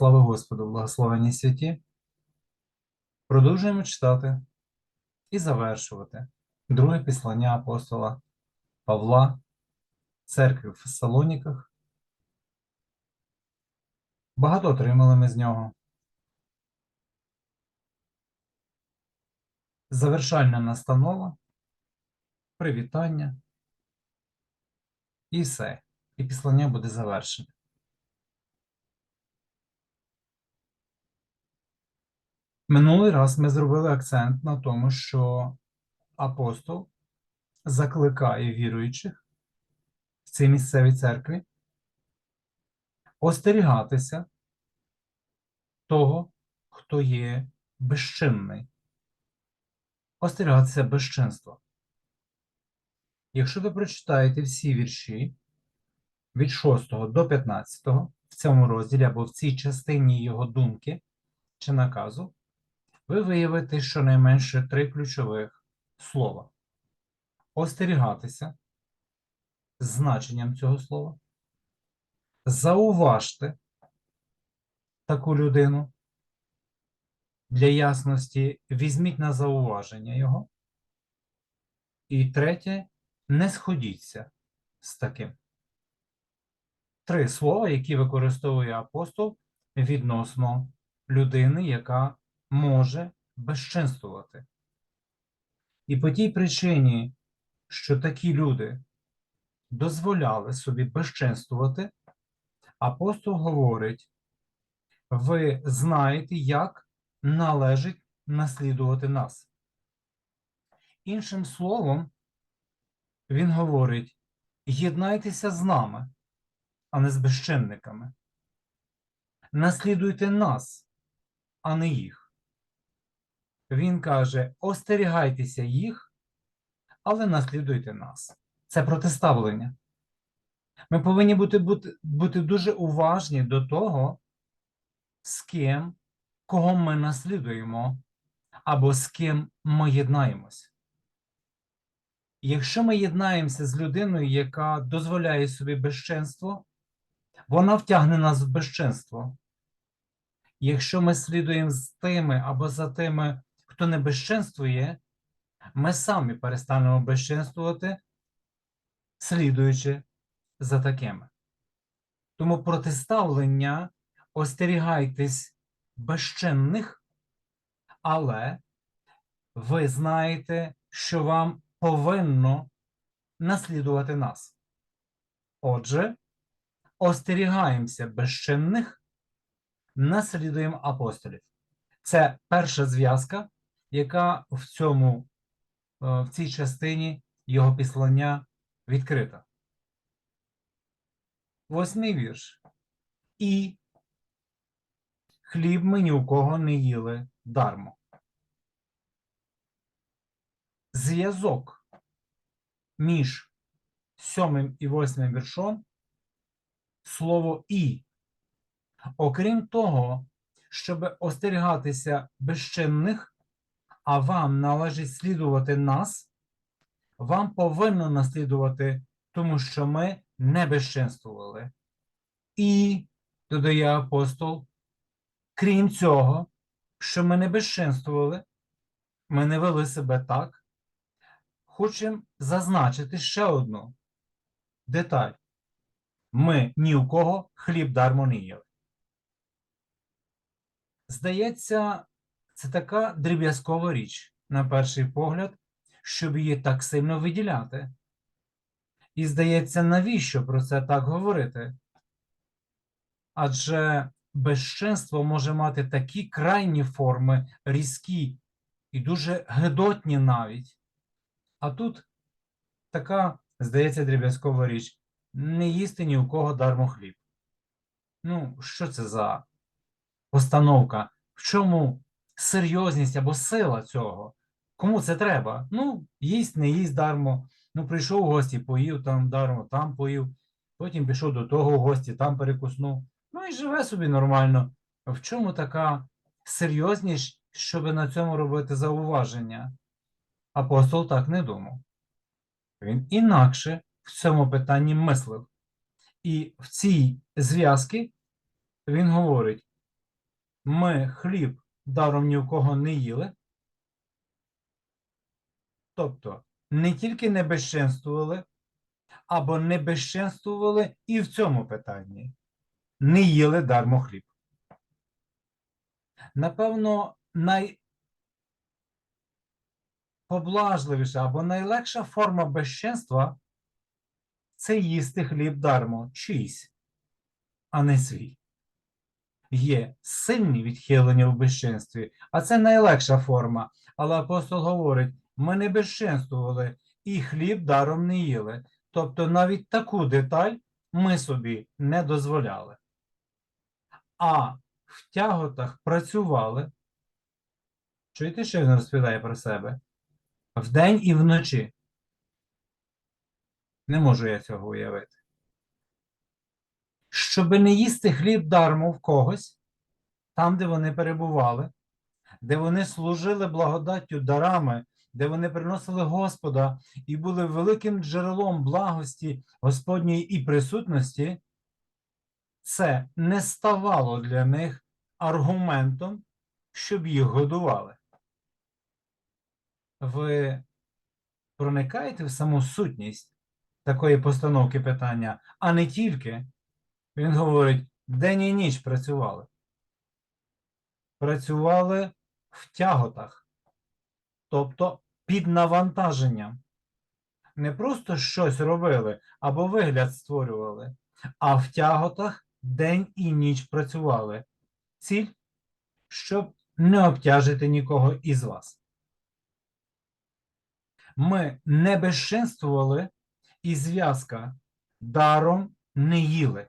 Слава Господу, благословені святі. Продовжуємо читати і завершувати друге післання апостола Павла церкві в Фессалоніках. Багато отримали ми з нього. Завершальна настанова, привітання і все. І післання буде завершене. Минулий раз ми зробили акцент на тому, що апостол закликає віруючих в цій місцевій церкві остерігатися того, хто є безчинний, остерігатися безчинства. Якщо ви прочитаєте всі вірші від 6 до 15 в цьому розділі або в цій частині його думки чи наказу, ви виявите щонайменше три ключових слова: остерігатися значенням цього слова, зауважте таку людину. Для ясності візьміть на зауваження його. І третє, не сходіться з таким. Три слова, які використовує апостол відносно людини, яка може безчинствувати. І по тій причині, що такі люди дозволяли собі безчинствувати, апостол говорить: ви знаєте, як належить наслідувати нас. Іншим словом, він говорить: єднайтеся з нами, а не з безчинниками. Наслідуйте нас, а не їх. Він каже: остерігайтеся їх, але наслідуйте нас. Це протиставлення. Ми повинні бути, бути, бути дуже уважні до того, з ким, кого ми наслідуємо, або з ким ми єднаємось. Якщо ми єднаємося з людиною, яка дозволяє собі безчинство, вона втягне нас в безчинство. Якщо ми слідуємо з тими або за тими, хто не безчинствує, ми самі перестанемо безчинствувати, слідуючи за такими. Тому протиставлення остерігайтесь безчинних, але ви знаєте, що вам повинно наслідувати нас. Отже, остерігаємося безчинних, наслідуємо апостолів. Це перша зв'язка, яка в цьому, е, в цій частині його післання відкрита. Восьмий вірш. І хліб ми ні у кого не їли дармо. Зв'язок між сьомим і восьмим віршом слово і. Окрім того, щоб остерігатися безчинних, а вам належить слідувати нас, вам повинно наслідувати, тому що ми не безчинствували. І, додає апостол, крім цього, що ми не безчинствували, ми не вели себе так, хочемо зазначити ще одну деталь. Ми ні у кого хліб дармо не їли. Здається, це така дріб'язкова річ, на перший погляд, щоб її так сильно виділяти. І здається, навіщо про це так говорити? Адже безчинство може мати такі крайні форми, різкі і дуже гидотні навіть. А тут така, здається, дріб'язкова річ: не їсти ні у кого дармо хліб. Ну, що це за постановка? В чому серйозність або сила цього? Кому це треба? Ну, їсть, не їсть дармо. Ну, прийшов у гості, поїв там дармо, там поїв, потім пішов до того в гості, там перекуснув. Ну і живе собі нормально. В чому така серйозність, щоб на цьому робити зауваження? Апостол так не думав. Він інакше в цьому питанні мислив. І в цій зв'язці він говорить: ми хліб даром ні в кого не їли. Тобто не тільки не безчинствували, або не безчинствували і в цьому питанні. Не їли дармо хліб. Напевно, найпоблажливіша або найлегша форма безчинства це їсти хліб дармо чийсь, а не свій. Є сильні відхилення в безчинстві, а це найлегша форма. Але апостол говорить: ми не безчинствували і хліб даром не їли. Тобто навіть таку деталь ми собі не дозволяли. А в тяготах працювали. Чуєте, що він розповідає про себе? Вдень і вночі. Не можу я цього уявити. Щоби не їсти хліб дармо в когось, там, де вони перебували, де вони служили благодаттю дарами, де вони приносили Господа і були великим джерелом благості Господньої і присутності, це не ставало для них аргументом, щоб їх годували. Ви проникаєте в саму сутність такої постановки питання, а не тільки, він говорить, день і ніч працювали. Працювали в тяготах, тобто під навантаженням. Не просто щось робили або вигляд створювали, а в тяготах день і ніч працювали. Ціль, щоб не обтяжити нікого із вас. Ми не безчинствували і зв'язка даром не їли.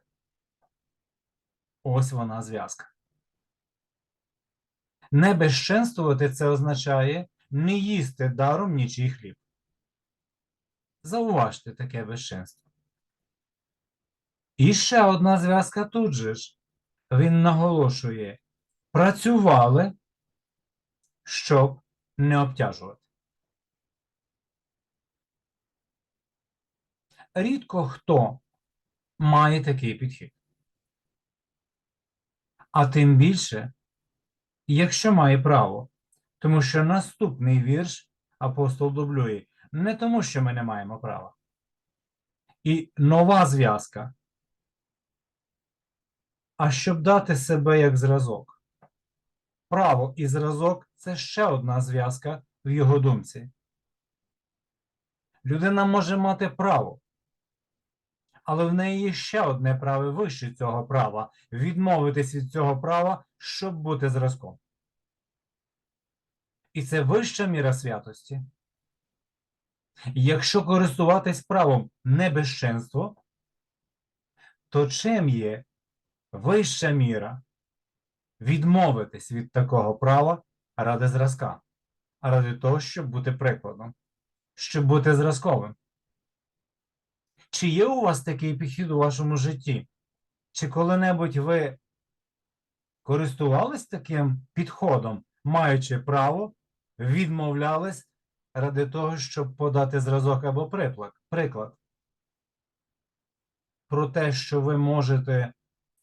Ось вона зв'язка. Не безчинствувати це означає не їсти даром нічий хліб. Зауважте таке безчинство. І ще одна зв'язка тут же ж. Він наголошує: працювали, щоб не обтяжувати. Рідко хто має такий підхід. А тим більше, якщо має право, тому що наступний вірш апостол дублює не тому, що ми не маємо права. І нова зв'язка. А щоб дати себе як зразок. Право і зразок це ще одна зв'язка в його думці. Людина може мати право, але в неї є ще одне право вище цього права відмовитись від цього права, щоб бути зразком. І це вища міра святості. Якщо користуватись правом не безчинство, то чим є вища міра відмовитись від такого права ради зразка, ради того, щоб бути прикладом, щоб бути зразковим? Чи є у вас такий підхід у вашому житті? Чи коли-небудь ви користувались таким підходом, маючи право, відмовлялись ради того, щоб подати зразок або приклад? Про те, що ви можете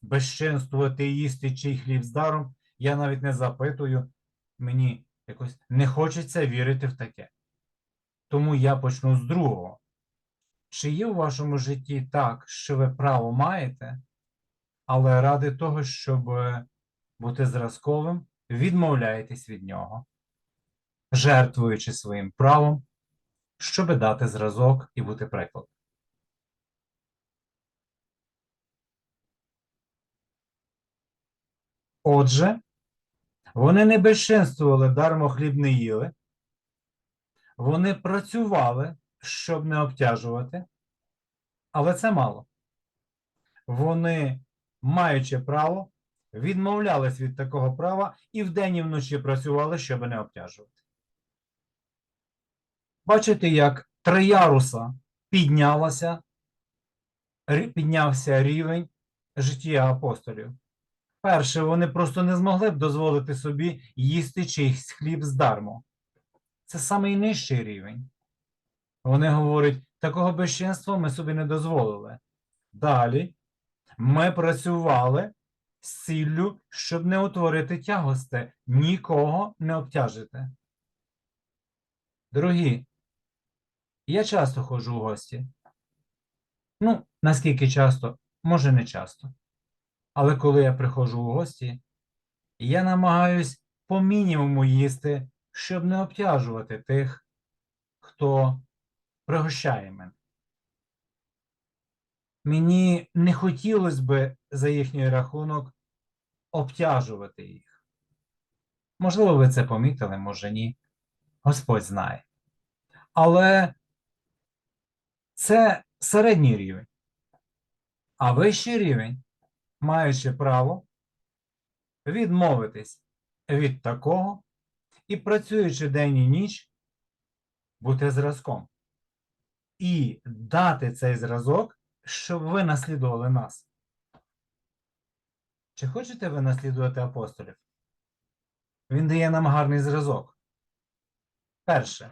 безчинствувати і їсти чий хліб з даром, я навіть не запитую, мені якось не хочеться вірити в таке. Тому я почну з другого. Чи є у вашому житті так, що ви право маєте, але ради того, щоб бути зразковим, відмовляєтесь від нього, жертвуючи своїм правом, щоб дати зразок і бути прикладом? Отже, вони не безчинствували, дармо хліб не їли, вони працювали, щоб не обтяжувати, але це мало. Вони, маючи право, відмовлялись від такого права і вдень і вночі працювали, щоб не обтяжувати. Бачите, як три яруса піднялася, рі- піднявся рівень життя апостолів. Перше, вони просто не змогли б дозволити собі їсти чийсь хліб здармо. Це самий нижчий рівень. Вони говорять, такого безчинства ми собі не дозволили. Далі ми працювали, з ціллю, щоб не утворити тягости, нікого не обтяжити. Дорогі, я часто ходжу в гості. Ну, наскільки часто, може не часто. Але коли я приходжу у гості, я намагаюсь по мінімуму їсти, щоб не обтяжувати тих, хто пригощає мене. Мені не хотілося би за їхній рахунок обтяжувати їх. Можливо, ви це помітили, може ні. Господь знає. Але це середній рівень. А вищий рівень, маючи право відмовитись від такого і працюючи день і ніч, бути зразком. І дати цей зразок, щоб ви наслідували нас. Чи хочете ви наслідувати апостолів? Він дає нам гарний зразок. Перше,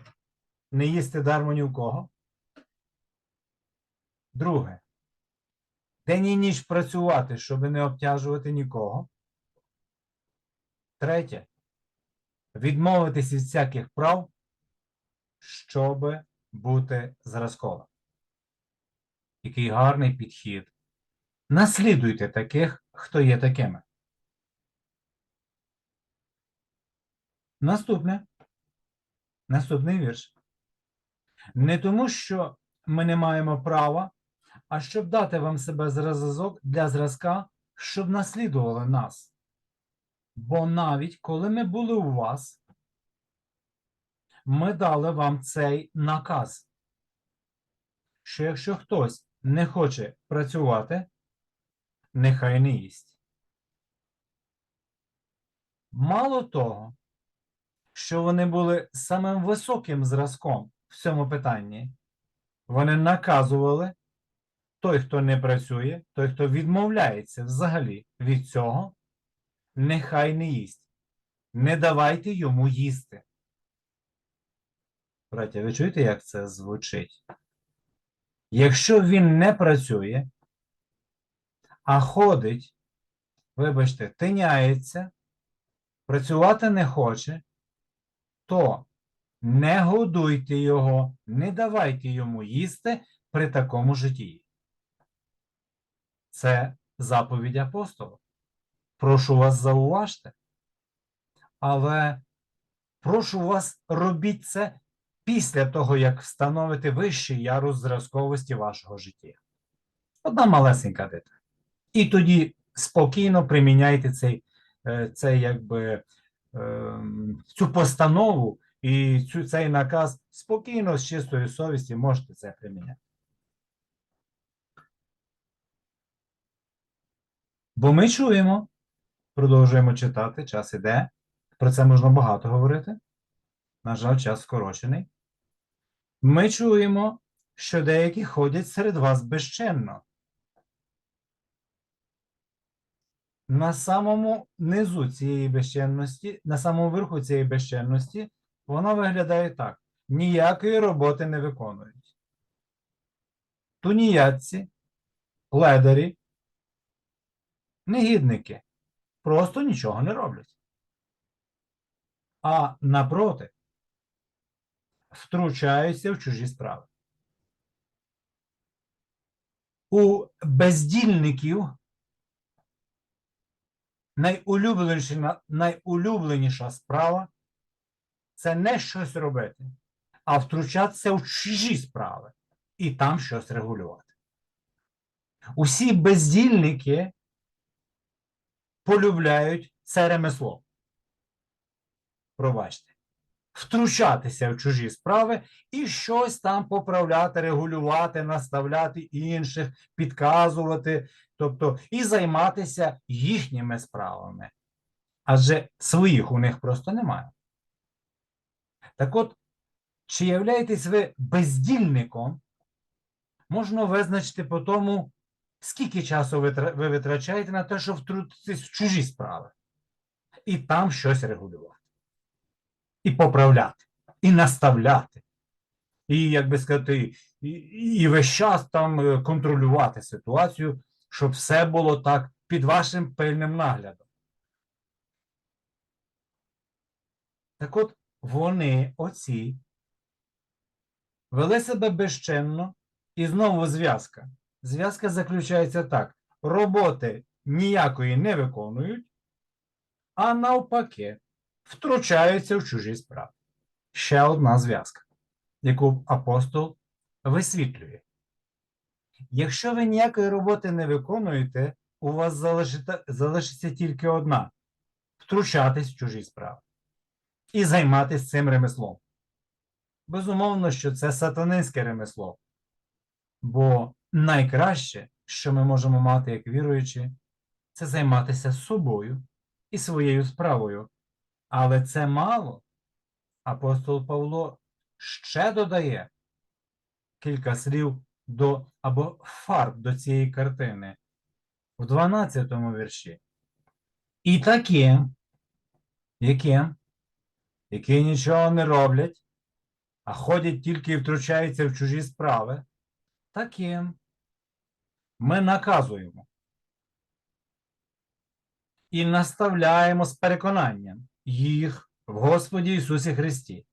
не їсти дармо ні в кого. Друге, день і ніч працювати, щоб не обтяжувати нікого. Третє, відмовитись від всяких прав, щоб бути зразковим. Який гарний підхід. Наслідуйте таких, хто є такими. Наступне. Наступний вірш. Не тому, що ми не маємо права, а щоб дати вам себе зразок для зразка, щоб наслідували нас. Бо навіть коли ми були у вас, ми дали вам цей наказ, що якщо хтось не хоче працювати, нехай не їсть. Мало того, що вони були самим високим зразком в цьому питанні, вони наказували той, хто не працює, той, хто відмовляється взагалі від цього, нехай не їсть. Не давайте йому їсти. Браття, ви чуєте, як це звучить? Якщо він не працює, а ходить, вибачте, тиняється, працювати не хоче, то не годуйте його, не давайте йому їсти при такому житті. Це заповідь апостолу. Прошу вас зауважте. Але прошу вас робіть це після того, як встановите вищий ярус зразковості вашого життя. Одна малесенька деталь. І тоді спокійно приміняйте цей, е, цей якби, ем, цю постанову і цю, цей наказ спокійно, з чистої совісті можете це приміняти. Бо ми чуємо, продовжуємо читати, час іде. Про це можна багато говорити. На жаль, час скорочений. Ми чуємо, що деякі ходять серед вас безчинно. На самому низу цієї безчинності, на самому верху цієї безчинності, вона виглядає так: ніякої роботи не виконують. Туніятці, ледарі, негідники просто нічого не роблять. А напроти, втручаються в чужі справи. У бездільників найулюбленіша, найулюбленіша справа це не щось робити, а втручатися в чужі справи і там щось регулювати. Усі бездільники полюбляють це ремесло. Пробачте. Втручатися в чужі справи і щось там поправляти, регулювати, наставляти інших, підказувати, тобто і займатися їхніми справами. Адже своїх у них просто немає. Так от, чи являєтесь ви бездільником, можна визначити по тому, скільки часу ви, ви витрачаєте на те, щоб втрутитись в чужі справи, і там щось регулювати, і поправляти, і наставляти, і, як би сказати, і, і весь час там е, контролювати ситуацію, щоб все було так, під вашим пильним наглядом. Так от вони, оці, вели себе безчинно і знову зв'язка. Зв'язка заключається так: роботи ніякої не виконують, а навпаки, втручаються в чужі справи. Ще одна зв'язка, яку апостол висвітлює. Якщо ви ніякої роботи не виконуєте, у вас залишиться тільки одна втручатись в чужі справи і займатися цим ремеслом. Безумовно, що це сатанинське ремесло. Бо найкраще, що ми можемо мати як віруючі, це займатися собою і своєю справою. Але це мало. Апостол Павло ще додає кілька слів до або фарб до цієї картини в 12 вірші. І таким, яким, які нічого не роблять, а ходять тільки і втручаються в чужі справи, таким ми наказуємо і наставляємо з переконанням їх в Господі Ісусі Христі.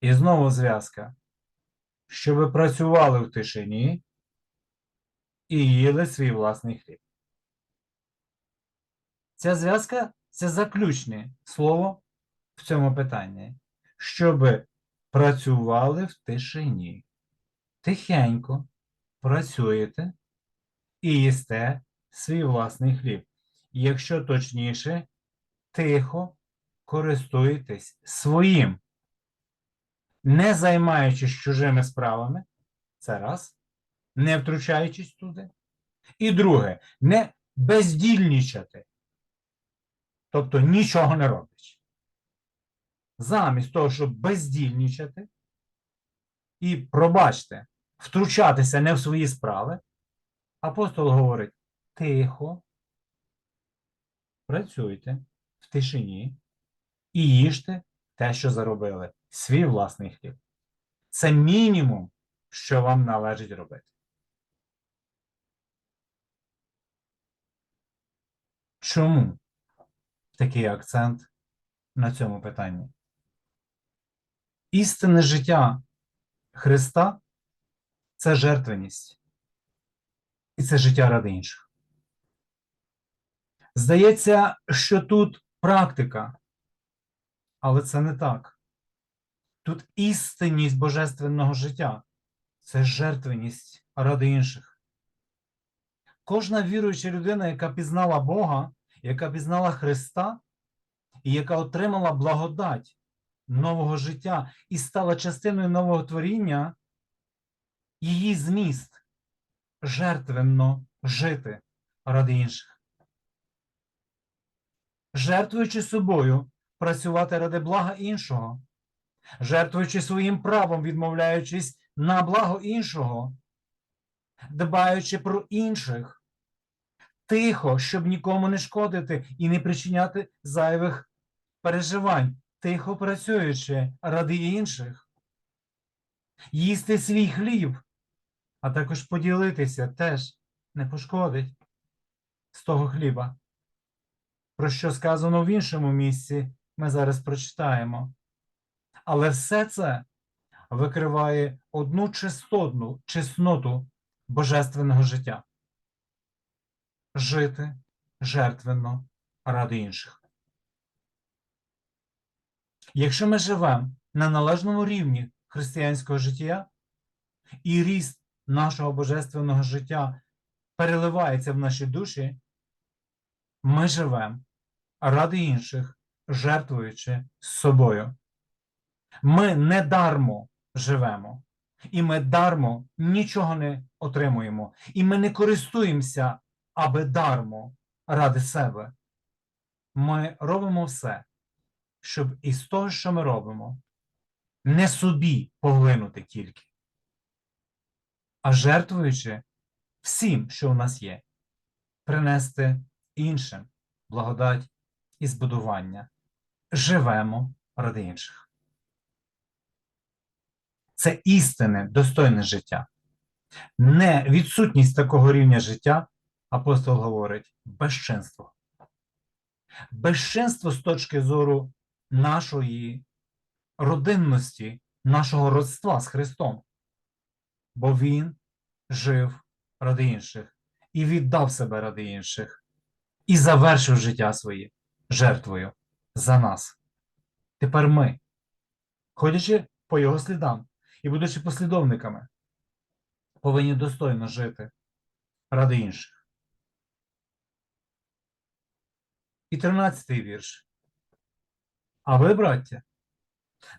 І знову зв'язка, щоби працювали в тишині і їли свій власний хліб. Ця зв'язка це заключне слово в цьому питанні, щоби працювали в тишині. Тихенько працюєте і їсте свій власний хліб. Якщо точніше, тихо користуєтесь своїм, не займаючись чужими справами, це раз, не втручаючись туди. І друге, не бездільничати, тобто нічого не робить. Замість того, щоб бездільничати, і пробачте, втручатися не в свої справи, апостол говорить: тихо, працюйте в тишині і їжте те, що заробили, свій власний хліб. Це мінімум, що вам належить робити. Чому такий акцент на цьому питанні? Істинне життя Христа це жертвеність. І це життя ради інших. Здається, що тут практика, але це не так. Тут істинність божественного життя це жертвеність ради інших. Кожна віруюча людина, яка пізнала Бога, яка пізнала Христа, і яка отримала благодать нового життя і стала частиною нового творіння, її зміст жертвенно жити ради інших. Жертвуючи собою, працювати ради блага іншого, жертвуючи своїм правом, відмовляючись на благо іншого, дбаючи про інших, тихо, щоб нікому не шкодити і не причиняти зайвих переживань, тихо працюючи ради інших, їсти свій хліб, а також поділитися теж не пошкодить з того хліба. Про що сказано в іншому місці, ми зараз прочитаємо. Але все це викриває одну чистотну чесноту божественного життя. Жити жертвенно ради інших. Якщо ми живемо на належному рівні християнського життя, і ріст нашого божественного життя переливається в наші душі, ми живемо ради інших, жертвуючи собою. Ми не дармо живемо, і ми дармо нічого не отримуємо, і ми не користуємося аби дармо ради себе. Ми робимо все, щоб із того, що ми робимо, не собі поглинути тільки, а жертвуючи всім, що у нас є, принести іншим благодать і збудування. Живемо ради інших. Це істинне, достойне життя. Не відсутність такого рівня життя, апостол говорить безчинство. Безчинство з точки зору нашої родинності, нашого родства з Христом. Бо Він жив ради інших і віддав себе ради інших, і завершив життя своє жертвою за нас. Тепер ми, ходячи по його слідам і будучи послідовниками, повинні достойно жити ради інших. І тринадцятий вірш. А ви, браття,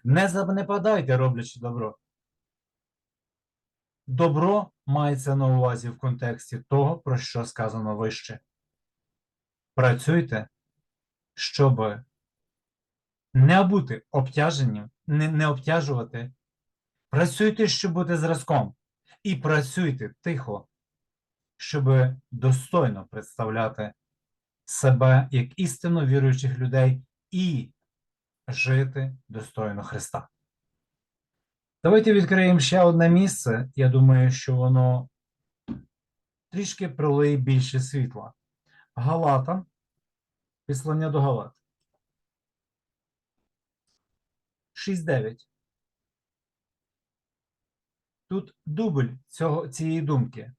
не занепадайте, роблячи добро. Добро мається на увазі в контексті того, про що сказано вище. Працюйте, щоб не бути обтяженням, не, не обтяжувати. Працюйте, щоб бути зразком. І працюйте тихо, щоб достойно представляти себе як істинно віруючих людей і жити достойно Христа. Давайте відкриємо ще одне місце. Я думаю, що воно трішки пролиє більше світла. Галата, післання до Галат. 6.9. Тут дубль цього, цієї думки.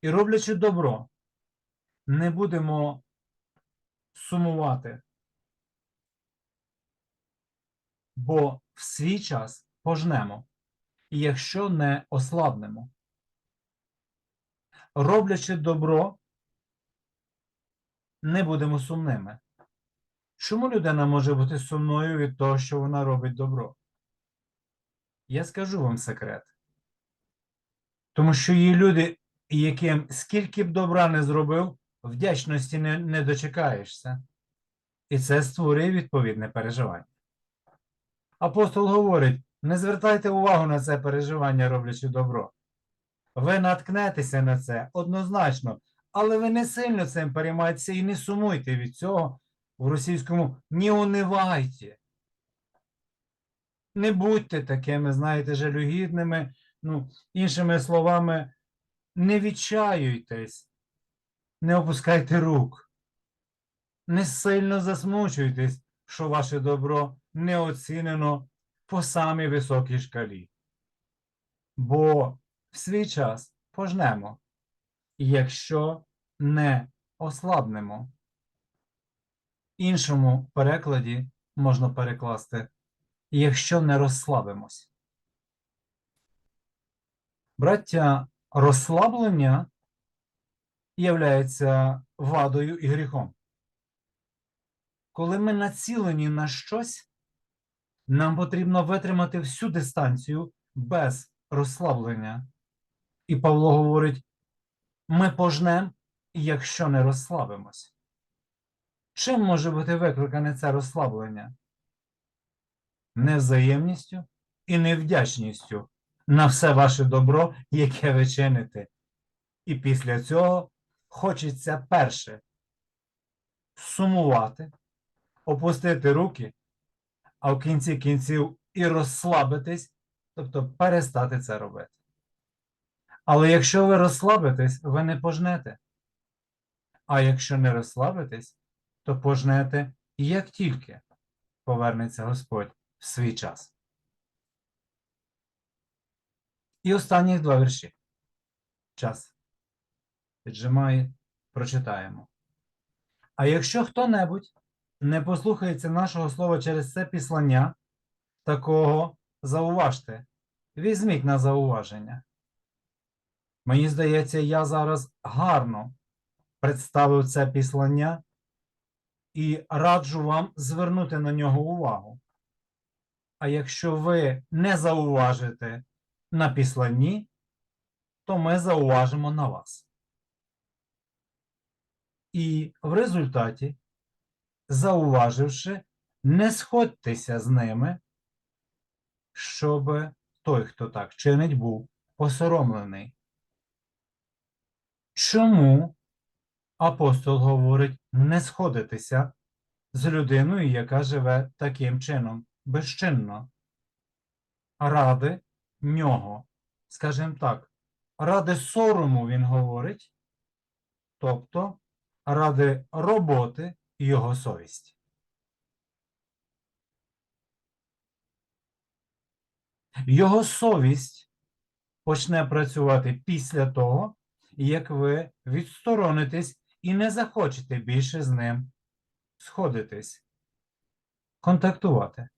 І роблячи добро, не будемо сумувати, бо в свій час пожнемо, і якщо не ослабнемо. Роблячи добро, не будемо сумними. Чому людина може бути сумною від того, що вона робить добро? Я скажу вам секрет. Тому що є люди, яким скільки б добра не зробив, вдячності не, не дочекаєшся. І це створює відповідне переживання. Апостол говорить: не звертайте увагу на це переживання, роблячи добро. Ви наткнетеся на це однозначно, але ви не сильно цим переймайтеся і не сумуйте від цього в російському. Не унивайте. Не будьте такими, знаєте, жалюгідними, ну, іншими словами, не відчаюйтесь, не опускайте рук, не сильно засмучуйтесь, що ваше добро не оцінено по самій високій шкалі. Бо в свій час пожнемо, якщо не ослабнемо. Іншому перекладі можна перекласти, якщо не розслабимось. Браття, розслаблення являється вадою і гріхом. Коли ми націлені на щось, нам потрібно витримати всю дистанцію без розслаблення. І Павло говорить: ми пожнемо, якщо не розслабимось. Чим може бути викликане це розслаблення? Невзаємністю і невдячністю на все ваше добро, яке ви чините. І після цього хочеться перше сумувати, опустити руки, а в кінці кінців і розслабитись, тобто перестати це робити. Але якщо ви розслабитесь, ви не пожнете. А якщо не розслабитесь, то пожнете, як тільки повернеться Господь в свій час. І останні два вірші. Час піджимає, прочитаємо. А якщо хто-небудь не послухається нашого слова через це післання, такого зауважте, візьміть на зауваження. Мені здається, я зараз гарно представив це післання і раджу вам звернути на нього увагу. А якщо ви не зауважите на післанні, то ми зауважимо на вас. І в результаті, зауваживши, не сходьтеся з ними, щоб той, хто так чинить, був посоромлений. Чому апостол говорить не сходитися з людиною, яка живе таким чином, безчинно? Ради нього, скажімо так, ради сорому він говорить, тобто ради роботи його совісті. Його совість почне працювати після того, як ви відсторонитесь і не захочете більше з ним сходитись, контактувати.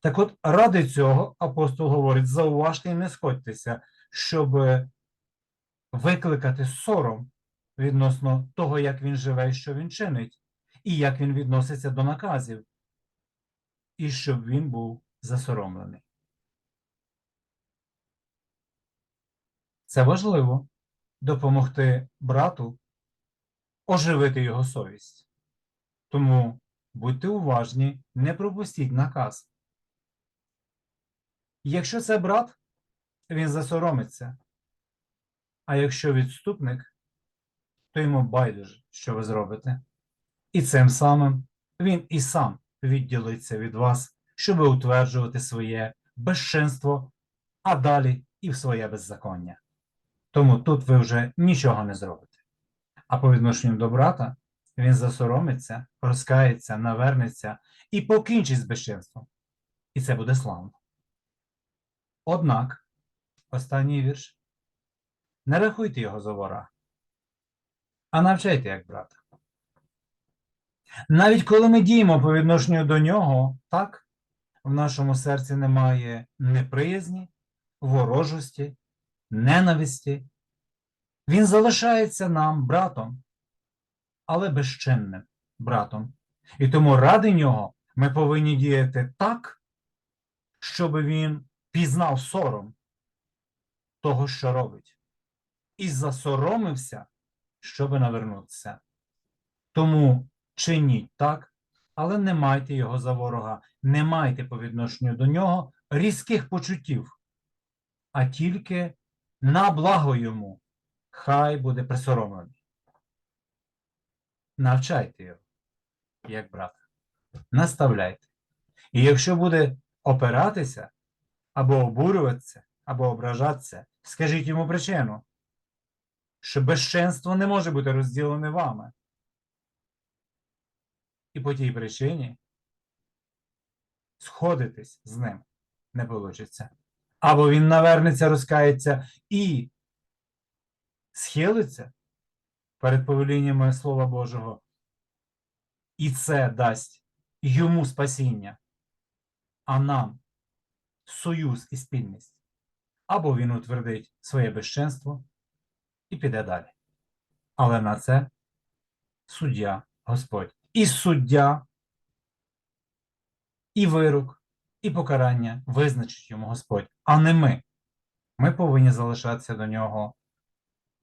Так от, ради цього апостол говорить: зауважте і не сходьтеся, щоб викликати сором відносно того, як він живе і що він чинить, і як він відноситься до наказів, і щоб він був засоромлений. Це важливо допомогти брату оживити його совість. Тому будьте уважні, не пропустіть наказ. Якщо це брат, він засоромиться. А якщо відступник, то йому байдуже, що ви зробите. І цим самим він і сам відділиться від вас, щоб утверджувати своє безчинство, а далі і в своє беззаконня. Тому тут ви вже нічого не зробите. А по відношенню до брата він засоромиться, розкається, навернеться і покінчить з безчинством. І це буде славно. Однак, останній вірш. Не рахуйте його за вора, а навчайте як брата. Навіть коли ми діємо по відношенню до нього, так, в нашому серці немає неприязні, ворожості, ненависті. Він залишається нам братом, але безчинним братом. І тому ради нього ми повинні діяти так, щоб він пізнав сором того, що робить, і засоромився, щоб навернутися. Тому чиніть так, але не майте його за ворога, не майте по відношенню до нього різких почуттів, а тільки на благо йому хай буде присоромлений. Навчайте його, як брата, наставляйте. І якщо буде опиратися, або обурюватися, або ображатися, скажіть йому причину, що безчинство не може бути розділене вами. І по тій причині сходитись з ним не вийде. Або він навернеться, розкається і схилиться перед повеліннями Слова Божого, і це дасть йому спасіння, а нам союз і спільність. Або він утвердить своє безчинство і піде далі. Але на це суддя Господь. І суддя, і вирок, і покарання визначить йому Господь, а не ми. Ми повинні залишатися до нього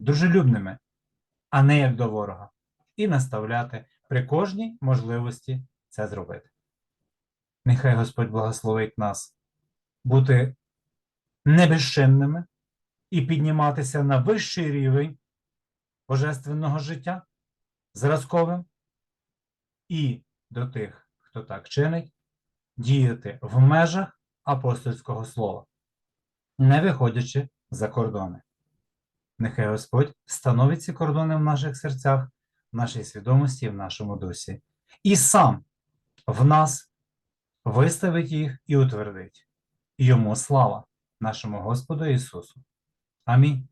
дружелюбними, а не як до ворога, і наставляти при кожній можливості це зробити. Нехай Господь благословить нас бути небезчинними і підніматися на вищий рівень божественного життя зразковим, і до тих, хто так чинить, діяти в межах апостольського слова, не виходячи за кордони. Нехай Господь встановить ці кордони в наших серцях, в нашій свідомості в нашому дусі. І сам в нас виставить їх і утвердить. Йому слава, нашому Господу Ісусу. Амінь.